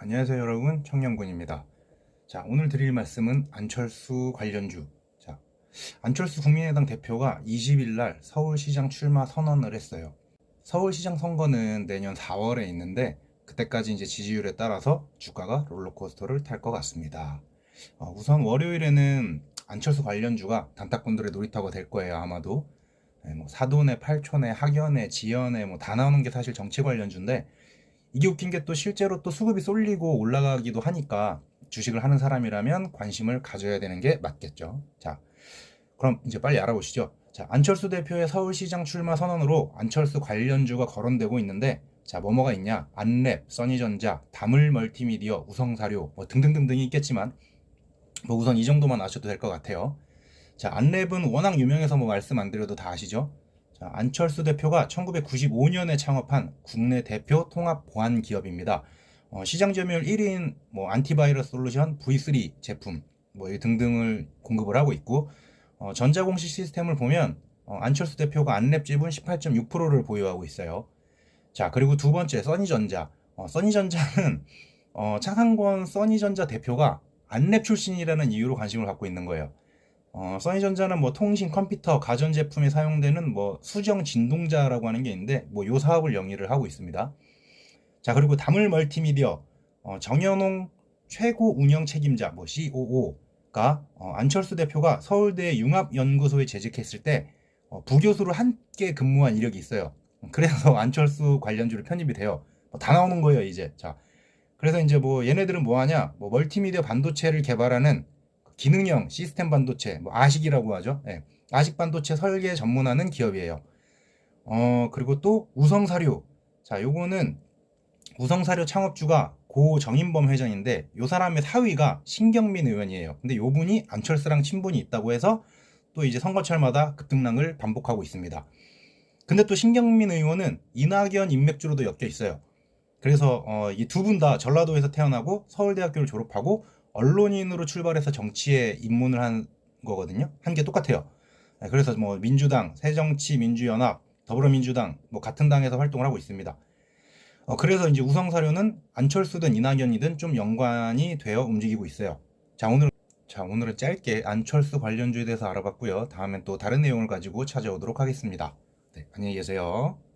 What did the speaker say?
안녕하세요 여러분 청년군입니다. 자 오늘 드릴 말씀은 안철수 관련주. 자 안철수 국민의당 대표가 20일 날 서울시장 출마 선언을 했어요. 서울시장 선거는 내년 4월에 있는데 그때까지 이제 지지율에 따라서 주가가 롤러코스터를 탈 것 같습니다. 어, 우선 월요일에는 안철수 관련주가 단타꾼들의 놀이터가 될 거예요 아마도. 네, 뭐 사돈의 팔촌의 학연의 지연의 뭐다 나오는 게 사실 정치 관련주인데 이게 웃긴 게 또 실제로 또 수급이 쏠리고 올라가기도 하니까 주식을 하는 사람이라면 관심을 가져야 되는 게 맞겠죠. 자, 그럼 이제 빨리 알아보시죠. 자, 안철수 대표의 서울시장 출마 선언으로 안철수 관련주가 거론되고 있는데 자, 뭐뭐가 있냐? 안랩, 써니전자, 다물 멀티미디어, 우성사료 뭐 등등등등이 있겠지만 뭐 우선 이 정도만 아셔도 될 것 같아요. 자, 안랩은 워낙 유명해서 뭐 말씀 안 드려도 다 아시죠? 자, 안철수 대표가 1995년에 창업한 국내 대표 통합 보안 기업입니다. 어, 시장 점유율 1위인 뭐 안티바이러스 솔루션 V3 제품 뭐 등등을 공급을 하고 있고 어, 전자공시 시스템을 보면 어, 안철수 대표가 안랩 지분 18.6%를 보유하고 있어요. 자 그리고 두 번째 써니전자 어, 써니전자는 어, 차상권 써니전자 대표가 안랩 출신이라는 이유로 관심을 갖고 있는 거예요. 어, 써니전자는 뭐 통신, 컴퓨터, 가전제품에 사용되는 뭐 수정 진동자라고 하는 게 있는데 뭐 요 사업을 영위를 하고 있습니다. 자 그리고 다물 멀티미디어 어, 정현홍 최고 운영 책임자 뭐 COO가 어, 안철수 대표가 서울대 융합연구소에 재직했을 때 어, 부교수로 함께 근무한 이력이 있어요. 그래서 안철수 관련주로 편입이 돼요. 뭐 다 나오는 거예요 이제. 자 그래서 이제 뭐 얘네들은 뭐 하냐? 뭐 멀티미디어 반도체를 개발하는 기능형 시스템 반도체, 뭐 아식이라고 하죠. 예. 아식 반도체 설계 전문하는 기업이에요. 어, 그리고 또 우성사료. 자, 요거는 우성사료 창업주가 고 정인범 회장인데 요 사람의 사위가 신경민 의원이에요. 근데 요 분이 안철수랑 친분이 있다고 해서 또 이제 선거철마다 급등락을 반복하고 있습니다. 근데 또 신경민 의원은 이낙연 인맥주로도 엮여 있어요. 그래서 어, 이 두 분 다 전라도에서 태어나고 서울대학교를 졸업하고 언론인으로 출발해서 정치에 입문을 한 거거든요. 한 게 똑같아요. 네, 그래서 뭐 민주당, 새정치 민주연합, 더불어민주당 뭐 같은 당에서 활동을 하고 있습니다. 어, 그래서 이제 우성 사료는 안철수든 이낙연이든 좀 연관이 되어 움직이고 있어요. 자 오늘 자 오늘은 짧게 안철수 관련주에 대해서 알아봤고요. 다음엔 또 다른 내용을 가지고 찾아오도록 하겠습니다. 네, 안녕히 계세요.